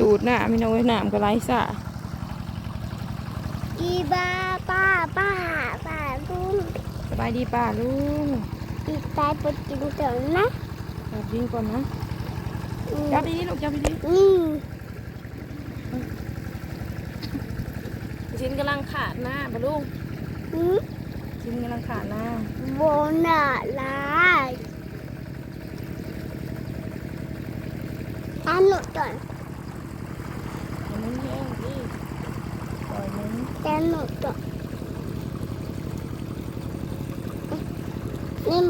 ดูดน้ำไม่น้อยน้ำก็ไหลสะอีบ้าป้าป้าป้าลุงสบายดีป่าลุงอีตายปวดจริงจังนะจับดินก่อนนะอืมจับดีๆลูกจับดีนี่ๆชิ้นกำลังขาดหน้าป่ะลุงอืมชิ้นกำลังขาดหน้าโบนาลายอันหนูก่อน อันนี้แห้งดิ ปล่อยมันแต่หนูก่อนนี่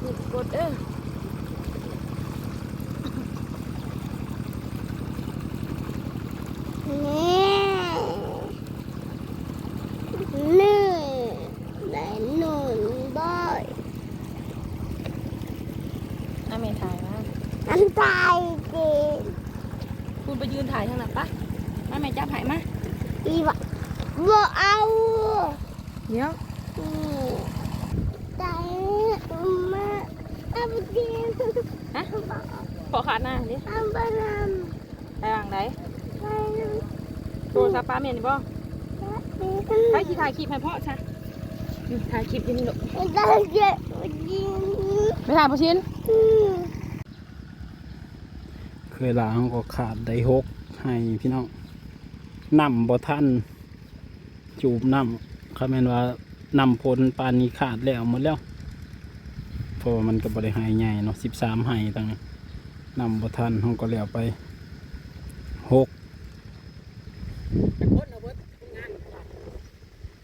หยุดกดเด้อ นี่นี่ได้หนุนบ่อย น้าเมย์ถ่ายมา อันตายจริง คุณไปยืนถ่ายทางหลังปะน้าเมย์ จับถ่ายมาอีวะบ่เอาเดี๋ยวอืมตายมาเอาไปกินฮะขอขาดหน้าดิเอาไปทไปวางไหนำไปโทรศัพท์ป้าเมย์นี่บ่ใครที่ถ่ายคลิปให้พ่อใช่นี่ถ่ายคลิปอยี่นี่ลูกไม่ได้เจ็บจริงไม่ถ่ายพ่อชิ้นอืมเคยล้างก็ขาดได้หกให้พี่น้อง นำบ่ทันจูบนำคำแม่นว่านำพลปานนี้ขาดแล้วหมดแล้วเพราะว่ามันก็บริหายใหญ่เนาะสิบสามให้ตั้งนำบ่ทันเขาก็แล้วไปหก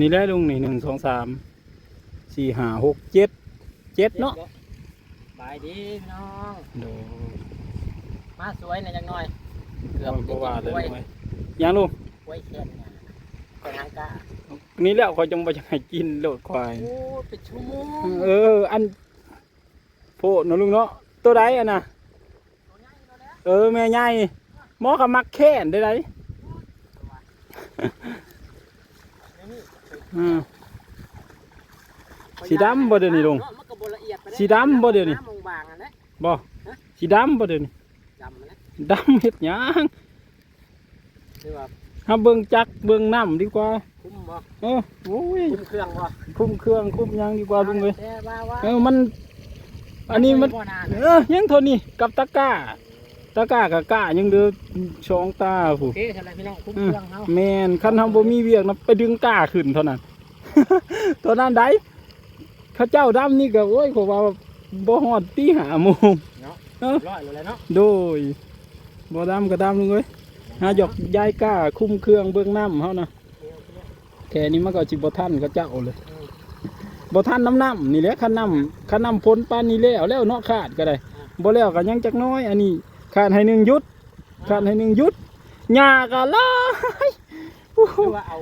นี่แหละลุงนี่หนึ่งสองสามสี่ห้าหกเจ็ดเจ็ดเนาะบายดีพี่น้องโดมาสวยหน่อยจังหน่อย เกือบบ่ว่าเลยกล้วยลุงเอ้ยยังลุง กล้วยเขียนเนี่ยไปทางกานี่แหล้วเขาจงไปให้กินโลดควาย โอ้เป็นชั่วโมงเออ อันโพดเนาะลุงเนาะตัวใดอะนะเออแม่ใหญ่หมอเขามักแค้นได้ไรอืม สีดำบ่เดี๋ยวนี้ลุงมันก็บ่ละเอียดไปได้สีดำบ่เดี๋ยวนี้ำบางๆอันนะบ่สีดำบ่เดี๋ยวนี้ดำอันนะดำเฮ็ดหยังหรือว่า เฮาเบิ่งจักเบิ่งน้ำดีกว่าคุ้มบ่เออโอ้ยคุ้มเครื่องบ่คุ้มเครื่องคุ้มหยังดีกว่าลุงเอ้ยแต่ว่าว่าเออมัน อันนี้มัน บ่นานเออยังเท่านี้กับตะกร้า ตะกร้ากับกร้ายังเดือสองตาผู้ โอเคเท่าไหรพี่น้องคุ้มอืเคมรื่องเฮาแมนคันทำบ่มีเวียกนะไปดึงกล้าขึ้นเท่านั้น ตอนนั้นได้เข้าเจ้าดำนี่ก็โอ้ยเขาว่าบ่ฮอดตีหาโมงร้อยเลยเนาะ โดยบ่ดำก็ดำนึงเว้ย หาหยอกยายกล้าคุ้มเครื่องเบื้องน้ำเฮานะโอเคโอเคแค่นี้มันก็สิบ่ทันเขาเจ้าเลยบ่ทันน้ำน้ำนี่แหละคันน้ำคันน้ำพ้นปานนี้แล้วแล้วเนาะขาดก็ได้บ่แล้วก็ยังจักหน้อย อันนี้ขาดให้หนึ่งหยุดขาดให้หนึ่งหยุดหญ้าก็หลายโอ้โหคือว่าเอา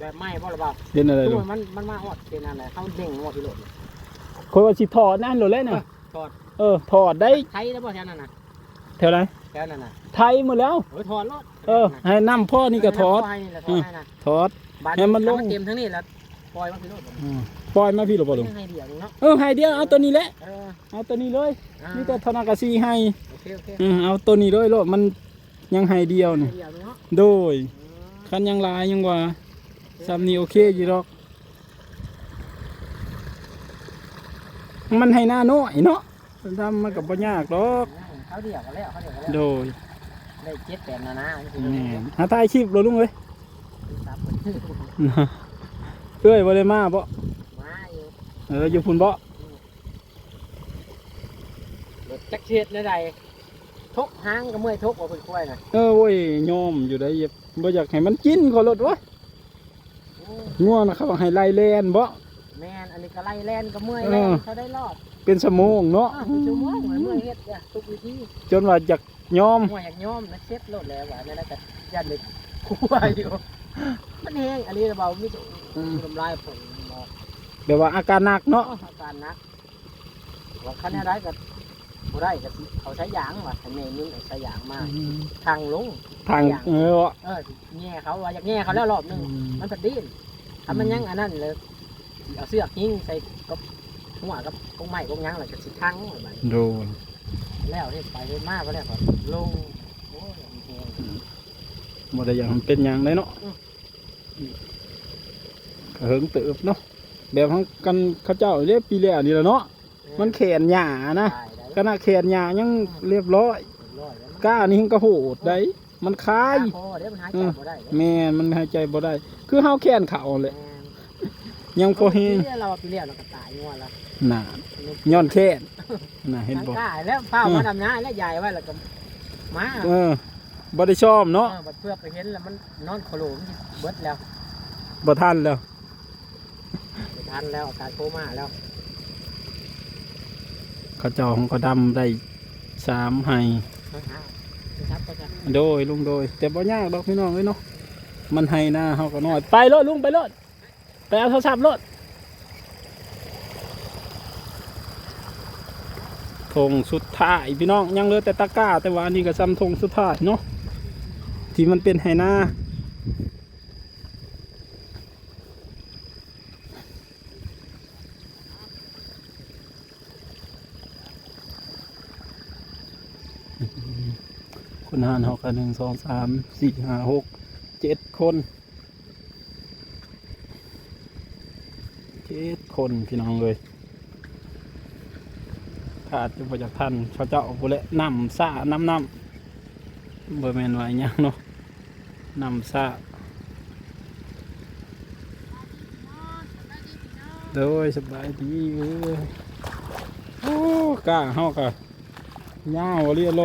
แบบไม้บ่หรือเปล่าเห็นอะไรตัลูวกมันมันมาฮอดเป็นอันไหนเฮาเด้งฮอดที่โลดคนว่าสิถอดนั่นโหลดเลยนะถอดเออถอดได้ไทยแล้วบ่แถวนั้นน่ะแถวไหน แถวนั้นน่ะไทยหมดแล้ว เออถอดรถเออ ให้น้ำพ่อนี่ก็ถอดให้นี่แหละถอดให้นะถอดบาดให้มันลง เต็มทั้งนี้แล้วปล่อยมันพี่โลดอืมปล่อยมาพี่หรือเปล่าลุงให้เดียวนึงเนาะเออให้เดียวเอาตัวนี้แหละเออเอาตัวนี้เลยอ่านี่แต่ธนากาซีให้โอเคโอเคเออเอาตัวนี้เลยโลดมันยังให้เดียวให้นี่เดียวนึงเนาะโดยคันยังหลายยังว่าซ้ำนี่โอเคอยู่ดอก มันให้หน้าน้อยเนาะทำมันกับบ่ยากดอก เขาเดียวกันแล้วเขาเดียวกันแล้วโดยได้เจ็ดแปดนานาอันนี้คือแหม่หาถ่ายคลิปเลยลุงเอ้ยครับเอ้ยบ่ได้มาบ่มาอยู่เอออยู่พุ่นบ่รถจักรเชียดในใดทกหางก็เมื่อยทกว่าเพิ่นควายน่ะเออโว้ยยอมอยู่ได้อย่าบ่อยากให้มันกินขอรถวะโอ้ง่วงนะเขาบอกให้ไล่แลนบ่แม่นอันนี้ก็ไล่แล่นก็เมื่อยเออแล่นเขาได้รอบ เป็นสมองเนาะอ้าวชั่วโมงเหมือนเมื่อยเฮ็ดจ้ะทุกวิธีจนว่าอยากยอมหัวอยากย้อมนะเช็ดโลดแล้วว่านั่นแหละก็ยันเลยควายอยู่ มันแห้งอันนี้เราเบามีจุอืมทำลายผลหมอกแบบว่าอาการหนักเนาะอาการหนักว่าคันนี้ได้ก็บ่ได้ก็สิเขาใช้ยางว่ะแต่แม่นิ่งเอาใช้ยางมาทางลงทางเออวะเออแง่เขาว่าอยากแง่เขาแล้วรอบหนึงมันจะดิ้นถ้ามันยังอันนั้นเลยเอาเสือกยิงใส่กับ หัวกับกงไม้กงหยังอะไรก็สิทั้งแบบโดนแล้วเฮ็ดไปเฮ็ดมาก็แล้วก็ลงโอ้ยมีแฮงบ่ได้อย่างมันเป็นอย่างเลยเนาะอืม ก็เฮิงเติบเนาะแบบของกันเขาเจ้าเรียกปีแล้วนี่แหละเนาะมันแขนหญ้านะตายได้ขณะแขนหญ้ายังเรียบร้อยเรียบร้อยแล้วก้านี่ก็โหดได้มันคายพอเดี๋ยวมันหายใจบ่ได้เด้แม่นมันหายใจบ่ได้ คือเฮาแขนเขาแหละแม่น ยังพอเฮงปีเราปีแล้วเราก็ตายงัวแล้วน่ะย้อนแขนน่ะเห็นบ่ทางกล้าแล้วเฝ้ามาดำน้าแล้วยายไว้แล้วก็มาเออบ่ได้ชอบเนาะเออบัดเพื่อไปเห็นแล้วมันนอนโคโลมเบิดแล้วบ่ทันแล้วไม่ทันแล้วอาการโคม่าแล้วเขาเจ้าของเขาดำได้สามให้นะครับก็จะโดยลุงโดย แต่บ่ยากดอกพี่น้องเอ้ยเนาะมันให้หน้าเฮาก็น้อยไปรถลุงไปรถ ไปเอาโทรศัพท์รถธงสุดท้ายพี่น้องยังเหลือแต่ตะก้า แต่ว่าอันนี้ก็ซ้ำธงสุดท้ายเนาะที่มันเป็นไหน้าคนหานเฮากันหนึ่งสองสามสี่ห้าหกเจ็ดคน เจ็ดคนพี่น้องเลยขาดจะบ่จากท่านเขาเจ้าบุเละนำซ่าน้ำน้ำบ่แม่นว่าอหยังเนาะนำซ่าโดยสบายดีเว้ยโอ้กล้าเฮากะยาวเรียโล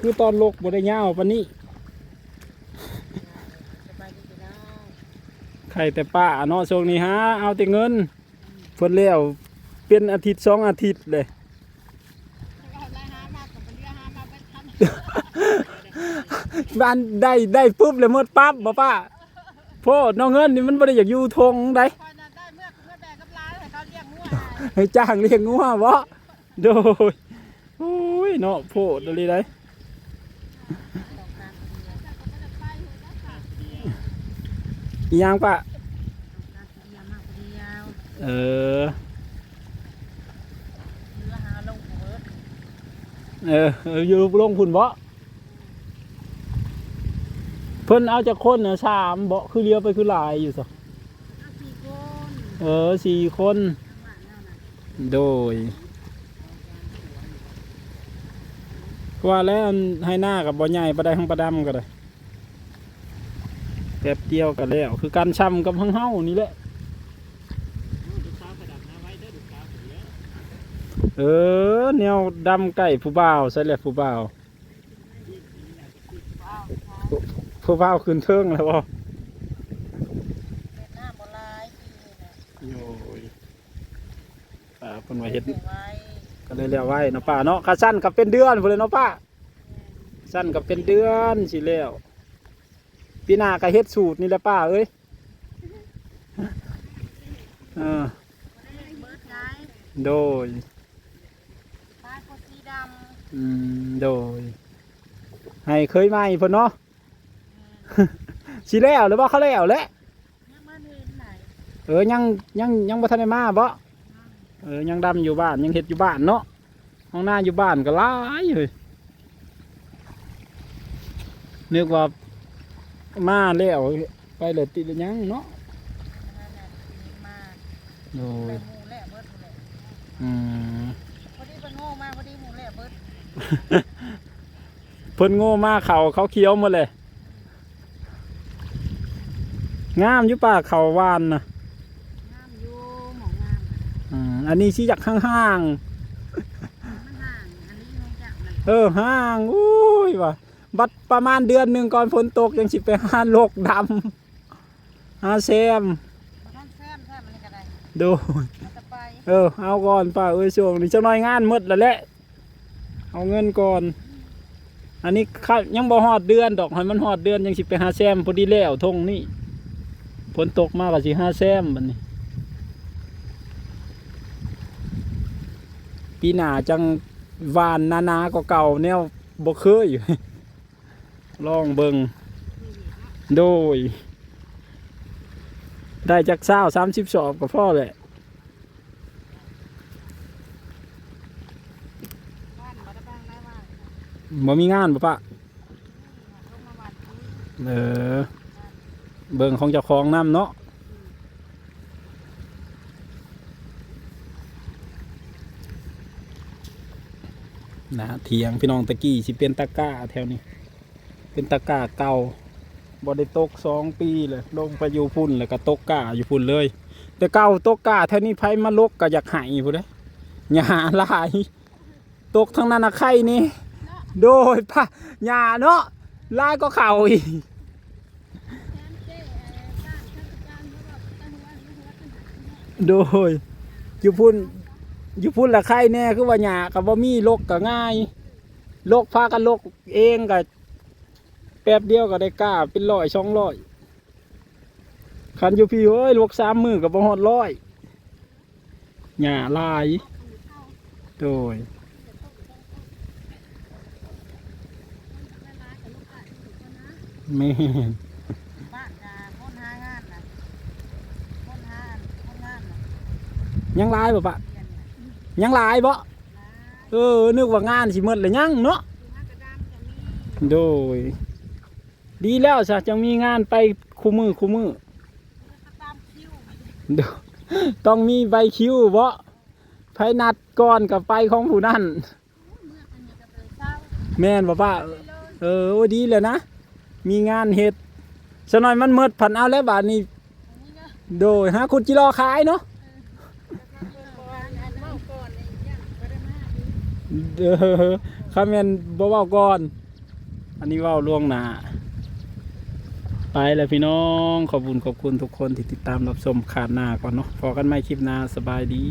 คือตอนลกบ่ได้ยาวปานนี้ สบายดีพี่น้อง ใครแต่ป้าเนาะช่วงนี้ฮะเอาแต่เงินเพิ่นแล้วเป็นอาทิตย์สองอาทิตย์เลยบ้านได้ได้ปุ๊บเลยหมดปั๊บบ่ป้าโพดน้องเงินนี่มันบ่ได้อยากอยู่ทงได้คอยน่ะได้เมื่อเมื่อแบกกับร้านให้เขาเลี้ยงงัวให้จ้างเลี้ยงงัวบ่โดยโอ้ยเนาะโพดอะไรได้ อีหยังป้าเออเออ เอออยู่ลงพุ่นบ่เพิ่นเอาจากคนน่ะสามบ่คือเลี้ยวไปคือหลายอยู่ซะเออสี่คน โดยว่าแล้วอันให้หน้ากับบ่ใหญ่ปลาได้ของปลาดำก็ได้แป๊บเดียวกันแล้ว คือการช้ำกับห้างเฮานี่แหละเออแนวดำไก่ผู้บ่าวใช่แหละผู้บ่าวผู้ผู้บ่าวขึ้นเทิงแล้วบ่หน้าบ่ลายปีนี่โอ้ยป้าเพิ่นว่าเฮ็ดเก็บไว้ก็เลยเรียกไว้เนาะป้าเนาะค่าสั้นกับเป็นเดือนพุ่นเลยเนาะป้าสั้นกับเป็นเดือนสิแล้ว ปีหน้าก็เฮ็ดสูตรนี่แหละป้าเอ้ยเออเบิดไงโดยตายโคสีดอืมโดย ให้เคยมาอีกเพิ่นเนาะสิแล้วหรือว่าเขาแล้วแหละำยังมันเห็นไหนเออยังยังยังบ่ทันได้มาบ่เออยังดำอยู่บ้านยังเฮ็ดอยู่บ้านเนาะห้องหน้าอยู่บ้านก็หลายเลยนึกว่า มาแล้วไปเลยติดแล้วยังเนาะนั่นน่ะมีมาโดยแต่หมูแหละเบิดหมูแหละอืมพอดีเพิ่นโง่มากพอดีหมูแหละเบิดเพิ่นโง่มากเขาเขาเคี้ยวหมดเลย งามอยู่ป่าเขาวานนะงามอยู่หมองงามอืมอันนี้สิอยากห่าง มันห่างอันนี้น้องจับเลยๆเออห่างอุ้ยว่ะ บัดประมาณเดือนหนึ่งก่อนฝนตกยังสิไปหาโลกดำหาแซมบ่ทันแซมแซมมันนี่ก็ได้ดู มันจะไปเออเอาก่อนป้าเอ้ยช่วงนี้เจ้าน้อยงานหมดแล้วแหละ เอาเงินก่อน อันนี้ข้ายังบ่ฮอดเดือนดอกให้มันฮอดเดือนยังสิไปหาแซมพอดีแล้วทงนี่ฝนตกมากก็สิหาแซมบัดนี้ ปีหน้าจังหวานนานาก็เก่าแนวบ่เคย ลองเบิงโดย ได้จากเศร้าสามสิบสอบก็พอแหละบ่มีงานบ่ปะเออ เบิ่งของเจ้าของน้ำเนาะนะเถียงพี่น้องตะกี้สิเป็นตะก้าแถวนี้ เป็นตะกร้าเก่าบ่ได้ตกสองปีเลยลงไปอยู่พุ่นแล้วก็ตกก้าอยู่พุ่นเลย แต่เก่าตกกร้าแถวนี้ไผมาลกก็อยากหายพุ่นเด้หญ้าลาย ตกทั้งนั้นนะไข่นี่โดยพะหญ้าเนาะลายก็เข่าอีกโดยอยู่พุ่นอยู่พุ่นละไข่แน่คือว่าหญ้ากับว่ามีลกก็ง่ายลกพากันลกเองก็ แป๊บเดียวก็ได้กล้าเป็นร้อยสองร้อยคันอยู่พี่เอ้ยลกสามมือกับบ่ฮอดร้อยหญ้าลายโดยแม่นบ้านกาคนหางานนะคนหาคนงานนะยังลายบ่ปะยังลายบ่เออนึกว่างานสิหมดเลยยังเนาะหากระดามจะมีโดย ดีแล้วซะจังมีงานไปคู่มือคู่มือต้องมีใบคิวบ่ไผนัดก่อนกับไปของผู้นั่นเมื่ออันนี้ก็เลยเศร้าแม่นบ่ป้าเออโอ้ดีเลยนะ มีงานเฮ็ดสน่อยมันเมิดผันเอาแล้วบาดนี้โดยหาคุณจิรอขายเนาะก่อนอันเมาก่อนในยังก็ได้มาดีเด้อคาแมนบ่เว้าก่อน อันนี้เว้าล่วงหนา ไปแล้วพี่น้องขอบคุณขอบคุณทุกคนที่ติดตามรับชมขาดหน้าก่อนเนาะพอกันใหม่คลิปหน้าสบายดี